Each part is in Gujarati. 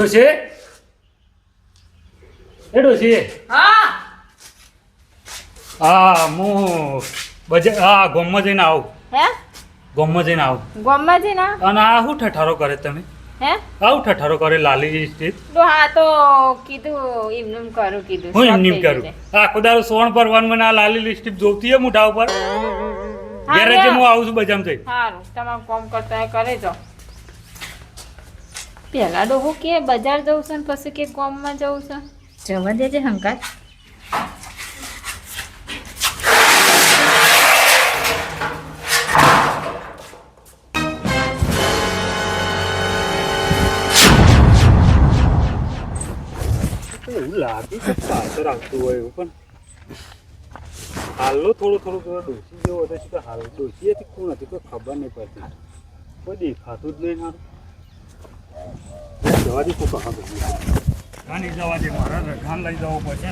ડોશી એ ડોશી હા. હા હું બજે હા ગોમમાં જઈને આવું. હે? ગોમમાં જઈને આવું. ગોમમાં જઈને અને આ શું ઠઠારો કરે તમે? હે? આવું ઠઠારો કરે લાલી સ્થિત તો હા તો કીધું એમનેમ કરું કીધું. હું શોખ કરું. આખો દારો સોણ વન મને આ લાલી લિસ્ટિપ જોતી હે મુઠા ઉપર? ઘેરે જે હું આવું છું બજામ જઈ. સારું તમારું કામ કરતા કરે જાઓ. પેલા ડોહું કે બજાર જવું છે ને પછી કે ગામમાં જવું છે. જવા દેજે હંકાર એવું લાગે છે પાછળ આવતું હોય એવું પણ. હાલો થોડું થોડું થોડું ડોસી જેવો હતો હાલ ડોસી હતી કોણ હતી કોઈ ખબર નહીં પડતી. કોઈ દેખાતું જ નહીં મારું. જવા દે તો કહા બધું હા જવા દે મારા, રઘાન લઈ જવો પડશે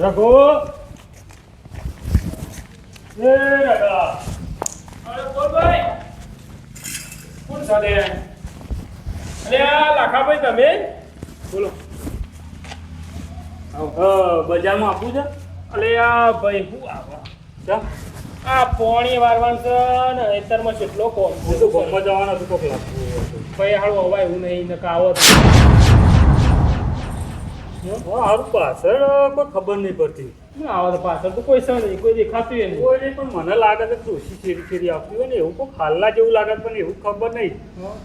રઘુ! એ રઘા! અરે બોલ ભાઈ, કોણ સાથે? અરે આ લાખાભાઈ તમે? બોલો. બજારમાં આપું છે? અરે આ ભાઈ શું આવા. ચા? આ પોણી વારવાનું છે ને અત્યારમાં કેટલો કોણ હું તો ગામમાં જવાના હતું કોક લાગતું ભાઈ હાળું હવાય એવું નહીં ને કાવો હા હારું પાછળ કોઈ ખબર નહીં પડતી. આવો તો પાછળ તો કોઈ સર કોઈ દેખાતું હોય નહીં. કોઈ નહીં પણ મને લાગે છે ડોસી ફેરી ફેરી આવતી હોય ને એવું કોઈ ખાલ્લા જેવું લાગે પણ એવું ખબર નહીં. હં?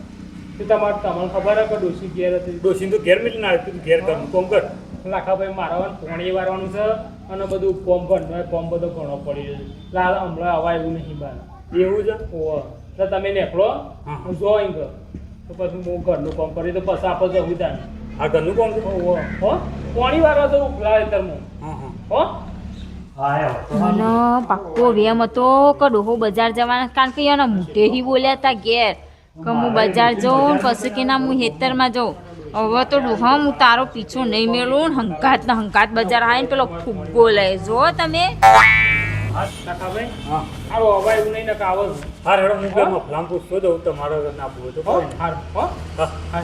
તો તમારે તમને ખબર હે કે ડોસી ઘેર હતી? ડોસી તો ઘેર મિલી ના આવ્યું ઘેર ઘરનું કોમ કર. લાખાભાઈ મારવાનું પોણી વારવાનું છે. અને બધું કોમ હોય કોમ બધો ઘણો પડી રહ્યો છે. લાલ હમણાં હવા એવું નહીં બાર એવું છે? ઓહ. તો તમે નીકળો હું જો અહીં ગયો તો પછી હું ઘરનું કામ કરી તો પછી આપણે જવું ત્યાં. આ ઘરનું કોમ છે? ઓહો હો? કોણી વારવા તો ઉપલા ખેતરમાં. હા હા. હો? હા મને પાક્કો વેમ હતો કે ડોહો બજાર જવાના કારણ કે એના મોઢેથી બોલ્યા હતા ઘેર. કે હું બજાર જાઉં પછી કે ના હું હેતરમાં જાઉં. હવે તો ડોહા હું તારો પીછો નહીં મેળવું ને હંકાત ને હંકાત બજાર આવે ને પેલો ફુગ્ગો લઈ જો તમે. હા કાકાભાઈ હા આવો હવાય એવું નહીં. ને કાવો હા.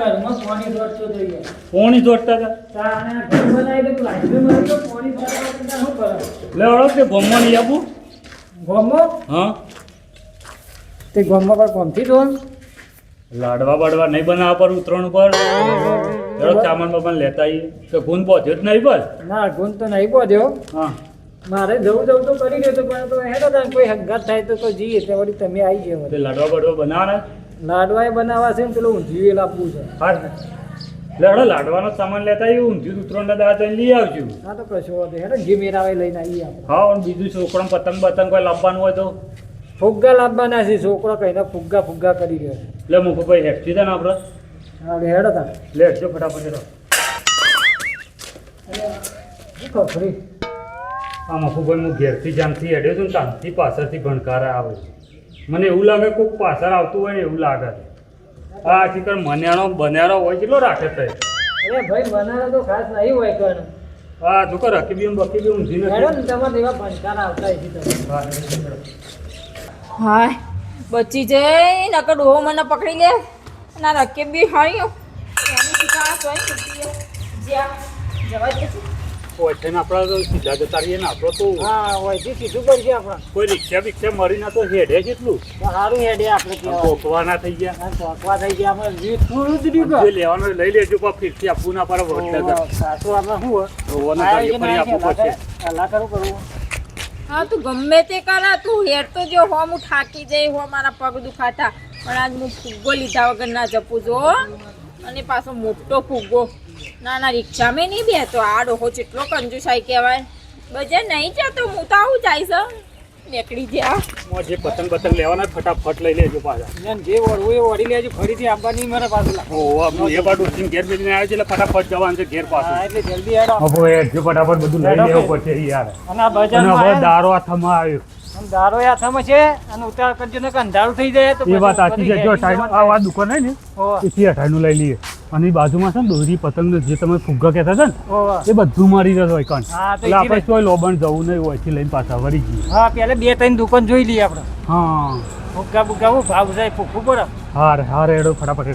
ઘરમાં નહીં. શું કરો? લે આપું. હા. તે કોમથી લાડવા બાડવા નહીં બનાવવા પર ઉતરણ હેડો સામાન બામાન લેતા આવીએ. તો ગુણ પહોંચ્યો જ નહીં બસ? ના ગુણ તો નહીં પહોંચ્યો. હા. મારે જવું જવું તો કરી દે તો પણ હે હેડો કોઈ હંગાત થાય તો કોઈ જઈએ તે વળી તમે આવી તે લાડવા બાડવા બનાવવાના? લાડવાએ બનાવવા છે ને પેલું ઊંધિયું આપવું છે. હા લેડો લાડવાનો સામાન લેતા આવી ઊંધિયું ઉતરણના દાડા દાદા લઈ આવજો. ના તો કશો વાંધો હેડો ઘી મેરાવે લઈને આવી આપણે. હા અને બીજું છોકરો પતંગ પતંગ કોઈ લાવવાનું હોય તો? ફુગ્ગા લાવવાના છે છોકરો કહીને ફુગ્ગા ફુગ્ગા કરી રહ્યો એટલે મુખભાઈ હેઠી થાય ને આપણે? આપણે હેડો તા લેટજો ફટાફટ હેડો. ખરી આ મફુભાઈ હું ઘેરથી જામથી હેડ્યો છું ને તાનથી પાછળથી ભણકારા આવે છે. મને એવું લાગે કોઈક પાછળ આવતું હોય ને એવું લાગે છે. આ ચીકર મન્યાનો બન્યારો હોય કેટલો રાખે છે. અરે ભાઈ બનારો તો ખાસ નહીં હોય કણ. હા જો કે રકીબી ને બકીબી ઊંધી નથી. મેડમ તમારે એવા ભણકાર આવતા છે તમે હા. બચી જઈ નકર ડોહો મને પકડી લે. ના રકે બી હાયો એની શિકાર સ્વયં છૂટી જ્યાં જવા થઈને આપણા તો સીધા જતા રહીએ ને આપણો તો હા હોયથી સીધું પડશે આપણે. કોઈ રિક્ષા બિક્ષા મરી ના તો હેડે કેટલું સારું હેડે આપણે થઈ ગયા. થઈ ગયા થોડું જ રહ્યું લેવાનું લઈ લેજો પણ ફીરથી આપવું ના પડે વળતર સાસુ આપણે શું હોય? રોવાના કાર્ય આપવું પડશે. અલા કરું કરવું હા તું ગમે તે કરા તું હેડ તો જો હો હું થાકી જઈ હો મારા પગ દુખાતા. પણ આજ હું ફુગ્ગો લીધા વગર ના જપું જો. અને પાછો મોટો ફુગ્ગો. ના ના રિક્ષામાં નહીં બેતો આ ડોહો જેટલો કંજુસાઈ કહેવાય. બજાર નહીં જતો હું તો આવું જાય છે. નીકળી જ્યાં મોં જે પતંગ પતંગ લેવાના ફટાફટ લઈ લેજો પાછા. જેમ જે વળવું એ વળી લેજો ફરીથી આવવા મારા પાસે પાછું હું એ બાજુ ઉઠીને ઘેર બેસીને આવ્યો છે એટલે ફટાફટ જવાનું છે ઘેર પાછું. એટલે જલ્દી હેડો. હવે એ જો ફટાફટ બધું લઈ લેવું પડશે યાર. અને આ હવે બજારમાં દારો હાથમાં આવ્યો. દારો હાથમાં છે અને ઉતાર કરજો ને અંધારું થઈ જાય તો એ વાત સાચી છે. જો ટાઈમ આ વાત દુકાન હોય ને એથી અઠાઈનું લઈ લઈએ. અને બાજુમાં છે ને દોરી પતંગ જે તમે ફુગ્ગા કહેતા હતા ને એ બધું મારી રહ્યો હોય કણ એટલે આપણે કોઈ લોબણ જવું નહીં હોય એથી લઈને પાછા વળી જઈએ. હા પેલા બે ત્રણ દુકાન જોઈ લઈએ આપણે. હા. ફુગ્ગા બુગ્ગા હું ભાવ જાય ફૂકવું પડે. હાર હાર હેડો ફટાફટ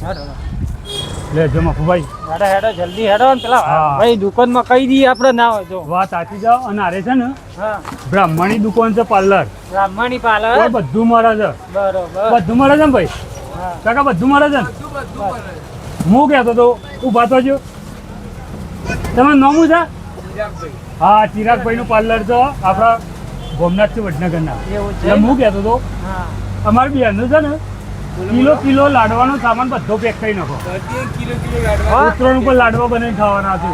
લે જો મફુભાઈ હેડો હેડો જલ્દી હેડો ને પેલા. ભાઈ દુકાનમાં કહી દઈએ આપણે ના હોય જો વાત સાચી જાઓ અને આરે છે ને હા. બ્રાહ્મણી દુકાન છે પાર્લર. બ્રાહ્મણી પાર્લર? બધું મળે છે. બરોબર. બધું મળે છે ને ભાઈ? કાકા બધું મળે છે ને? હું કહેતો તો ઊભા તો જો તમે નોમું છે? હા ચિરાગભાઈ નું પાર્લર છે આપણા ભોમનાથ છે? વડનગરના એટલે હું કહેતો તો અમારે બી બેનનું છે ને કિલો કિલો લાડવાનો સામાન બધો પેક કરી નાખો? ઉત્તરાયણ ઉપર લાડવા બનાવીને ખાવાના છે.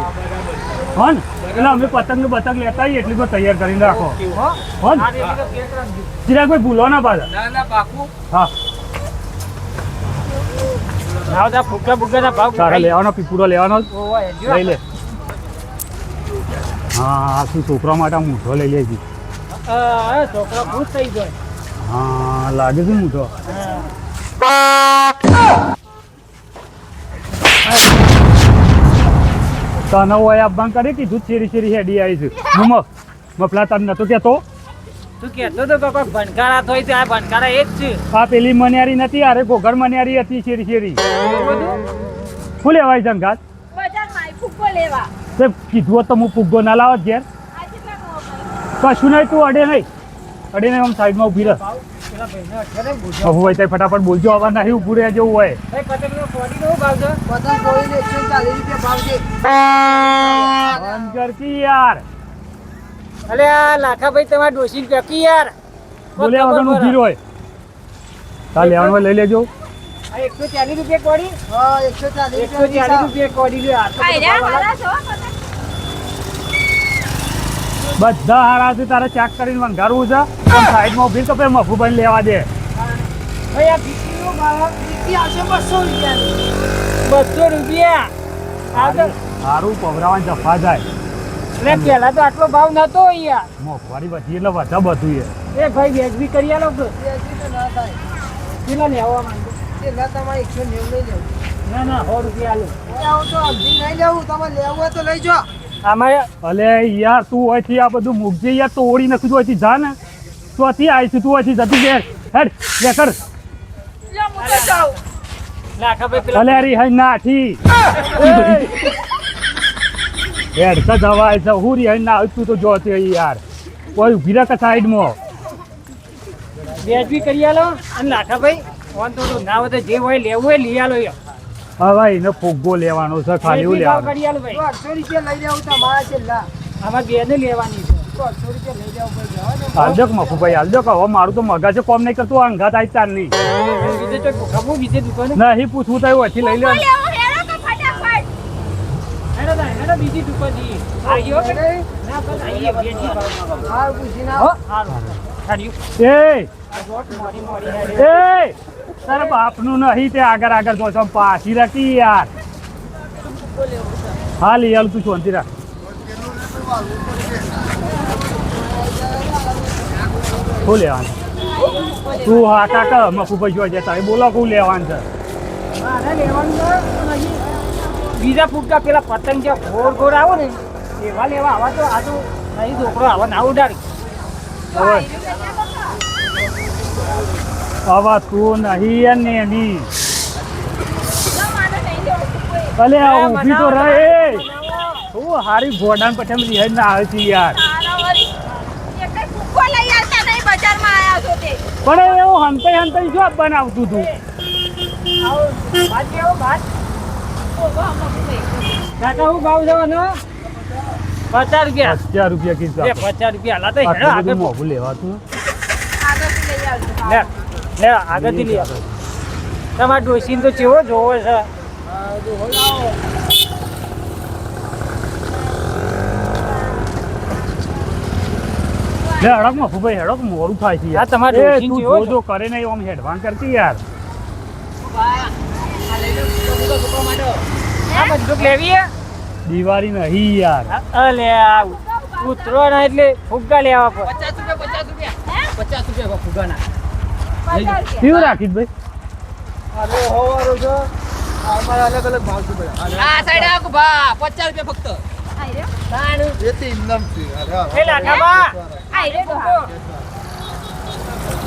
હો ને? એટલે અમે પતંગ પતંગ લેતા એટલી પણ તૈયાર કરીને રાખો. હો? ચિરાગભાઈ ભૂલો ના પાછા હા. તો ફુગ્ગા ભાવ તારે લેવાનો લેવાનો. લઈ લે. હા શું છોકરા માટે મૂઠો લઈ લેજી છોકરો ખુશ થઈ ગયો. હા લાગે છે મૂઠો. તને હોય આપવાનું કરી કીધું ચેરી ચેરી હેડી આવી છે. મફલા તને નતો કહેતો? તું કહેતો તો કોઈ ભણકારા થોય છે આ ભણકારા એ જ છે. આ પેલી મન્યારી નથી અરે ઘોઘર મન્યારી હતી શેરી શેરી? શું લેવાય છે અંગાત? લેવા. તે કીધું તો હું પુગ્ગો ના લાવત ઘેર? કશું નહીં તું અડે નહીં. અડે નહીં આમ સાઈડમાં ઊભી રહે. હવે ફટાફટ બોલજો આવા નહીં ઊભું રહે જેવું હોય? પતંગ કોઈને એકસો ચાલીસ રૂપિયા ભાવ છે. બંધ કર કી યાર. અલે આ લાખાભાઈ તમારે ડોસી ટકી યાર. બોલ્યા વગર ઊભી હોય તા લેવાનું હોય લઈ લેજો. આ એકસો ચાલીસ રૂપિયા કોડી? હા એકસો ચાલીસ એકસો ચાલીસ રૂપિયા. કોડી. આ બધો હારા છે તારે ચેક કરીને વંગારવું છે. પણ સાઈડમાં ઊભી તો પછી મફુભાઈ લેવા દે. ભાઈ આ ફીફી આવશે બસો રૂપિયા. બસો રૂપિયા? આ સારું પવરાવાની જફા જાય. એટલે પેલા તો આટલો ભાવ નતો યાર મોંઘવારી વધી એટલે વધા બધું એ. એ ભાઈ વેજબી કરી આલો તો. વેજબી તો ના થાય કેટલા લેવા માંગો? છેલ્લા તમારે એકસો નેવું લઈ જાવ ના ના સો રૂપિયા આલો. આવું તો અડધી નહીં લેવું તમે લેવું હોય તો લઈ જાઓ. અમારે અલે યાર તું હોયથી આ બધું મૂકજે યાર તોડી નાખું તું હોયથી જા ને. તું હતી આવી છું તું હોયથી જતી ઘેર હેડ લે કર. અલે અરે હાઈ નાઠી. હેડ તો જવાય છે હું રી ના આવતું તો જો તે યાર. કોઈ ઊભી રાખ સાઈડમાં. વ્યાજબી કરી આલો. અને લાખાભાઈ ફોન તો ના વધે જે હોય લેવું હોય લઈ આલો યાર. હા ભાઈ એનો ફુગ્ગો લેવાનો છે ખાલી એવું લેવાનું. કરી આલો ભાઈ. તો અઢસો રૂપિયા લઈ લેવું તમારા છેલ્લા. આમાં બેને લેવાની છે. અઢસો રૂપિયા ભાઈ જવા કે હવે મારું તો મગજ કોમ નહીં કરતું અંગાત આવી તાર નહીં નહીં પૂછવું તો હોયથી લઈ લે ફૂગો લેવો હેરો તો ફટાફટ. હેડો કે ના બસ હો હારું એ! તારા બાપનું નહીં તે આગળ આગળ જો છો પાછી રાખી યાર. હા લઈ આલ તું શાંતિ રાખ. શું લેવાનું? તું હા કાકા મફુભાઈ જોઈ જતા એ બોલો કું લેવાનું છે? મારે લેવાનું બીજા ફૂટકા પેલા પતંગ જે ઘોર ઘોર આવો ને એવા લેવા આવા તો આ તો નહીં છોકરો આવા ના ઉડાડી. આવા તું નહીં યાર નેની લો, મારે નહીં. અલે આ એ ઊભી તો રહે. તું હારી ભોડાન પછી રિહાઈ ના આવે છે યાર. પણ એવું હંતાઈ હંતાઈ શું બનાવતું તું? કાકા હું ભાવ જવાનો પચાસ રૂપિયા. પચાસ રૂપિયા કીધું લે પચાસ રૂપિયા. હાલા તો હેડો આટલું બધું આગળ મોંઘું લેવાતું. લે આગળથી લઈ આવો તમારા ડોસીને તો ચેવો જોવો છે? લે હડકમાં ભાઈ હડક મોડું થાય છે યાર. તમારે એ ડોશીને તું જેવો જો જો કરે નહીં આમ હેડવાન કરતી યાર. આ બંદૂક લેવી દિવાળી નહીં યાર. અલે આ ઉતરો ના એટલે ફુગ્ગા લેવા પચાસ રૂપિયા પચાસ રૂપિયા. ફુગ્ગા પચાસ કેવું રાખી ભાઈ? અરે હો વારો છે અમારે અલગ અલગ ભાવ છે ભાઈ આ સાઈડ આવો ભા પચાસ રૂપિયા ફક્ત. આઈ રહ્યો? તાણું એ ઇન્દમ છે. અરે એ લાખાબા આઈ રહ્યો તો હા તો આઈ રહ્યો મસ્ત ઓ બા લેજો ચાલ.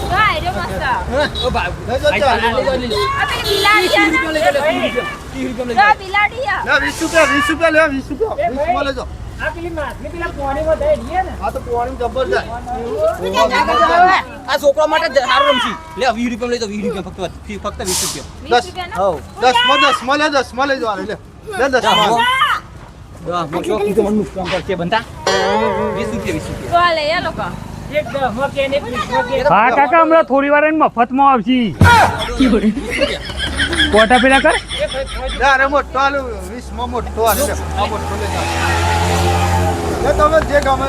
આ છોકરા માટે સારું રમશી લે વીસ રૂપિયા લઈ તો વીસ રૂપિયા ફક્ત ફક્ત વીસ રૂપિયા દસ દસમાં દસમાં લે દસમાં આને લે લે દસમાં વીસ રૂપિયા વીસ રૂપિયા હા કાકા હમણાં થોડી વાર મફતમાં આવશી. કોટા પેલા કર.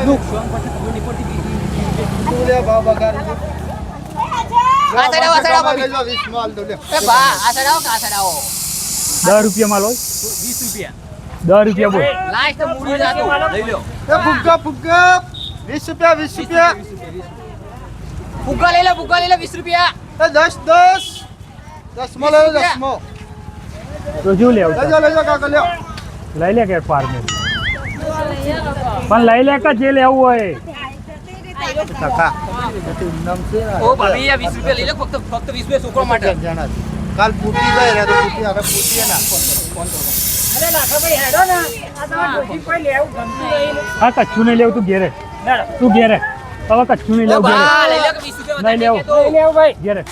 એ. રૂપિયા ભાઈ લે. અરે મોટો આલુ વીસમાં દસ લો વીસ રૂપિયા. દસ રૂપિયા બોલ. લાસ્ટ મૂડી લઈ લો ફુગ્ગા ફુગ્ગા વીસ રૂપિયા વીસ રૂપિયા. ભૂગા લઈ લો લેલા લઈ લો વીસ રૂપિયા. દસ દસ. દસ લઈ લે દસમાં તો શું લેવું લેજો લેજો કાકા લ્યો. લઈ લે કે ફાર્મે આ લોકો પણ લઈ લે કે જે લેવું હોય? કાકા. નામ ઓ ભાભી આ વીસ રૂપિયા લઈ લે ફક્ત ફક્ત 20 રૂપિયા છોકરો માટે. જણા છે. કાલ ફૂટી જાય રે તો ફૂટી હવે ફૂટીએ ના અરે લાખાભાઈ હેડો ને. આ તમારે ડોશી કોઈ લેવું ગમતું નહીં. હા કચ્છું નહીં લેવું તું ઘેરે. તું ઘેરે હવે કચ્છું નહીં લેવું ઘેરે નહીં લેવું. લઈ લેવું ભાઈ. ઘેરે